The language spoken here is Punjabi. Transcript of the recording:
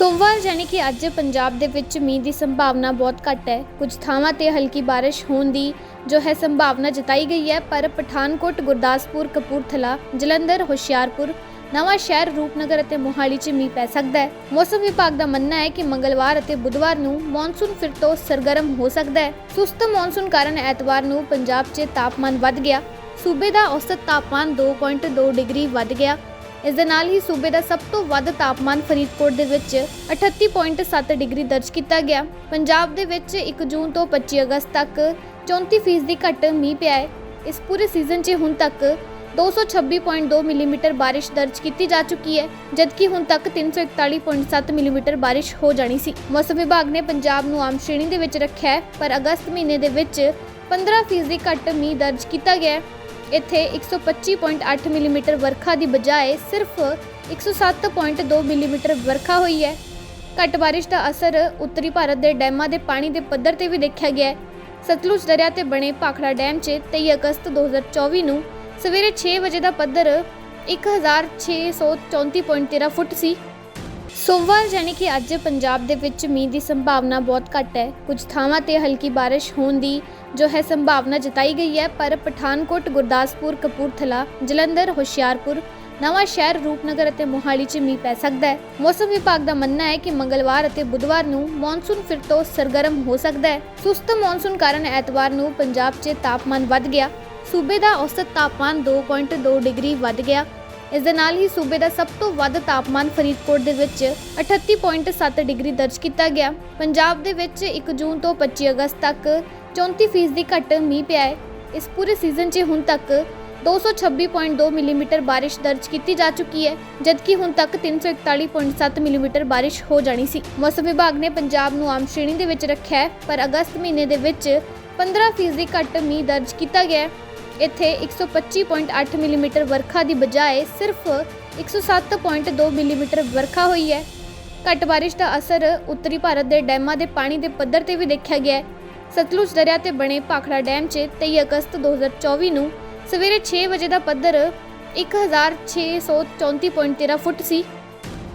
ਸੋਮਵਾਰ ਯਾਨੀ ਕਿ ਅੱਜ ਪੰਜਾਬ ਦੇ ਵਿੱਚ ਮੀਂਹ ਦੀ ਸੰਭਾਵਨਾ ਬਹੁਤ ਘੱਟ ਹੈ। ਕੁਝ ਥਾਵਾਂ ਤੇ ਹਲਕੀ ਬਾਰਿਸ਼ ਹੋਣ ਦੀ ਜੋ ਹੈ ਸੰਭਾਵਨਾ ਜਤਾਈ ਗਈ ਹੈ, ਪਰ ਪਠਾਨਕੋਟ, ਗੁਰਦਾਸਪੁਰ, ਕਪੂਰਥਲਾ, ਜਲੰਧਰ, ਹੁਸ਼ਿਆਰਪੁਰ, ਨਵਾਂ ਸ਼ਹਿਰ, ਰੂਪਨਗਰ ਅਤੇ ਮੋਹਾਲੀ 'ਚ ਮੀਂਹ ਪੈ ਸਕਦਾ ਹੈ। ਮੌਸਮ ਵਿਭਾਗ ਦਾ ਮੰਨਣਾ ਹੈ ਕਿ ਮੰਗਲਵਾਰ ਅਤੇ ਬੁੱਧਵਾਰ ਨੂੰ ਮੌਨਸੂਨ ਫਿਰ ਤੋਂ ਸਰਗਰਮ ਹੋ ਸਕਦਾ ਹੈ। ਸੁਸਤ ਮੌਨਸੂਨ ਕਾਰਨ ਐਤਵਾਰ ਨੂੰ ਪੰਜਾਬ 'ਚ ਤਾਪਮਾਨ ਵੱਧ ਗਿਆ। ਸੂਬੇ ਦਾ ਔਸਤ ਤਾਪਮਾਨ 2.2 ਡਿਗਰੀ ਵੱਧ ਗਿਆ। ਇਸ ਦੇ ਨਾਲ ਹੀ ਸੂਬੇ ਦਾ ਸਭ ਤੋਂ ਵੱਧ ਤਾਪਮਾਨ ਫਰੀਦਕੋਟ ਦੇ ਵਿੱਚ 38.7 ਡਿਗਰੀ ਦਰਜ ਕੀਤਾ ਗਿਆ। ਪੰਜਾਬ ਦੇ ਵਿੱਚ 1 ਜੂਨ ਤੋਂ 25 ਅਗਸਤ ਤੱਕ 34% ਦੀ ਘੱਟ ਮੀਂਹ ਪਿਆ ਹੈ। ਇਸ ਪੂਰੇ ਸੀਜ਼ਨ 'ਚ ਹੁਣ ਤੱਕ 226.2 ਮਿਲੀਮੀਟਰ ਬਾਰਿਸ਼ ਦਰਜ ਕੀਤੀ ਜਾ ਚੁੱਕੀ ਹੈ, ਜਦਕਿ ਹੁਣ ਤੱਕ 341.7 ਮਿਲੀਮੀਟਰ ਬਾਰਿਸ਼ ਹੋ ਜਾਣੀ ਸੀ। ਮੌਸਮ ਵਿਭਾਗ ਨੇ ਪੰਜਾਬ ਨੂੰ ਆਮ ਸ਼੍ਰੇਣੀ ਦੇ ਵਿੱਚ ਰੱਖਿਆ ਹੈ, ਪਰ ਅਗਸਤ ਮਹੀਨੇ ਦੇ ਵਿੱਚ 15% ਦੀ ਘੱਟ ਮੀਂਹ ਦਰਜ ਕੀਤਾ ਗਿਆ ਹੈ। ਇੱਥੇ 125.8 ਮਿਲੀਮੀਟਰ ਵਰਖਾ ਦੀ ਬਜਾਏ ਸਿਰਫ 107.2 ਮਿਲੀਮੀਟਰ ਵਰਖਾ ਹੋਈ ਹੈ। ਘੱਟ ਬਾਰਿਸ਼ ਦਾ ਅਸਰ ਉੱਤਰੀ ਭਾਰਤ ਦੇ ਡੈਮਾਂ ਦੇ ਪਾਣੀ ਦੇ ਪੱਧਰ ਤੇ ਵੀ ਦੇਖਿਆ ਗਿਆ ਹੈ। ਸਤਲੁਜ ਦਰਿਆ ਤੇ ਬਣੇ ਭਾਖੜਾ ਡੈਮ 'ਚ 23 ਅਗਸਤ 2024 ਨੂੰ ਸਵੇਰੇ 6 ਵਜੇ ਦਾ ਪੱਧਰ 1634.13 ਫੁੱਟ ਸੀ। ਸੋਮਵਾਰ ਯਾਨੀ ਕਿ ਅੱਜ ਪੰਜਾਬ ਦੇ ਵਿੱਚ ਮੀਂਹ ਦੀ ਸੰਭਾਵਨਾ ਬਹੁਤ ਘੱਟ ਹੈ। ਕੁਝ ਥਾਵਾਂ ਤੇ ਹਲਕੀ ਬਾਰਿਸ਼ ਹੋਣ ਦੀ ਜੋ ਹੈ ਸੰਭਾਵਨਾ ਜਤਾਈ ਗਈ ਹੈ, ਪਰ ਪਠਾਨਕੋਟ, ਗੁਰਦਾਸਪੁਰ, ਕਪੂਰਥਲਾ, ਜਲੰਧਰ, ਹੁਸ਼ਿਆਰਪੁਰ, ਨਵਾਂ ਸ਼ਹਿਰ, ਰੂਪਨਗਰ ਅਤੇ ਮੋਹਾਲੀ 'ਚ ਮੀਂਹ ਪੈ ਸਕਦਾ ਹੈ। ਮੌਸਮ ਵਿਭਾਗ ਦਾ ਮੰਨਣਾ ਹੈ ਕਿ ਮੰਗਲਵਾਰ ਅਤੇ ਬੁੱਧਵਾਰ ਨੂੰ ਮੌਨਸੂਨ ਫਿਰ ਤੋਂ ਸਰਗਰਮ ਹੋ ਸਕਦਾ ਹੈ। ਸੁਸਤ ਮੌਨਸੂਨ ਕਾਰਨ ਐਤਵਾਰ ਨੂੰ ਪੰਜਾਬ 'ਚ ਤਾਪਮਾਨ ਵੱਧ ਗਿਆ। ਸੂਬੇ ਦਾ ਔਸਤ ਤਾਪਮਾਨ 2.2 ਡਿਗਰੀ ਵੱਧ ਗਿਆ। ਇਸ ਦੇ ਨਾਲ ਹੀ ਸੂਬੇ ਦਾ ਸਭ ਤੋਂ ਵੱਧ ਤਾਪਮਾਨ ਫਰੀਦਕੋਟ ਦੇ ਵਿੱਚ 38.7 ਡਿਗਰੀ ਦਰਜ ਕੀਤਾ ਗਿਆ। ਪੰਜਾਬ ਦੇ ਵਿੱਚ 1 ਜੂਨ ਤੋਂ 25 ਅਗਸਤ ਤੱਕ 34% ਦੀ ਘੱਟ ਮੀਂਹ ਪਿਆ ਹੈ। ਇਸ ਪੂਰੇ ਸੀਜ਼ਨ 'ਚ ਹੁਣ ਤੱਕ 226.2 ਮਿਲੀਮੀਟਰ ਬਾਰਿਸ਼ ਦਰਜ ਕੀਤੀ ਜਾ ਚੁੱਕੀ ਹੈ, ਜਦਕਿ ਹੁਣ ਤੱਕ 341.7 ਮਿਲੀਮੀਟਰ ਬਾਰਿਸ਼ ਹੋ ਜਾਣੀ ਸੀ। ਮੌਸਮ ਵਿਭਾਗ ਨੇ ਪੰਜਾਬ ਨੂੰ ਆਮ ਸ਼੍ਰੇਣੀ ਦੇ ਵਿੱਚ ਰੱਖਿਆ ਹੈ, ਪਰ ਅਗਸਤ ਮਹੀਨੇ ਦੇ ਵਿੱਚ 15% ਦੀ ਘੱਟ ਮੀਂਹ ਦਰਜ ਕੀਤਾ ਗਿਆ ਹੈ। ਇੱਥੇ 125.8 ਮਿਲੀਮੀਟਰ ਵਰਖਾ ਦੀ ਬਜਾਏ ਸਿਰਫ 107.2 ਮਿਲੀਮੀਟਰ ਵਰਖਾ ਹੋਈ ਹੈ। ਘੱਟ ਬਾਰਿਸ਼ ਦਾ ਅਸਰ ਉੱਤਰੀ ਭਾਰਤ ਦੇ ਡੈਮਾਂ ਦੇ ਪਾਣੀ ਦੇ ਪੱਧਰ ਤੇ ਵੀ ਦੇਖਿਆ ਗਿਆ ਹੈ। ਸਤਲੁਜ ਦਰਿਆ ਤੇ ਬਣੇ ਭਾਖੜਾ ਡੈਮ 'ਚ 23 ਅਗਸਤ 2024 ਨੂੰ ਸਵੇਰੇ 6 ਵਜੇ ਦਾ ਪੱਧਰ 1634.13 ਫੁੱਟ ਸੀ।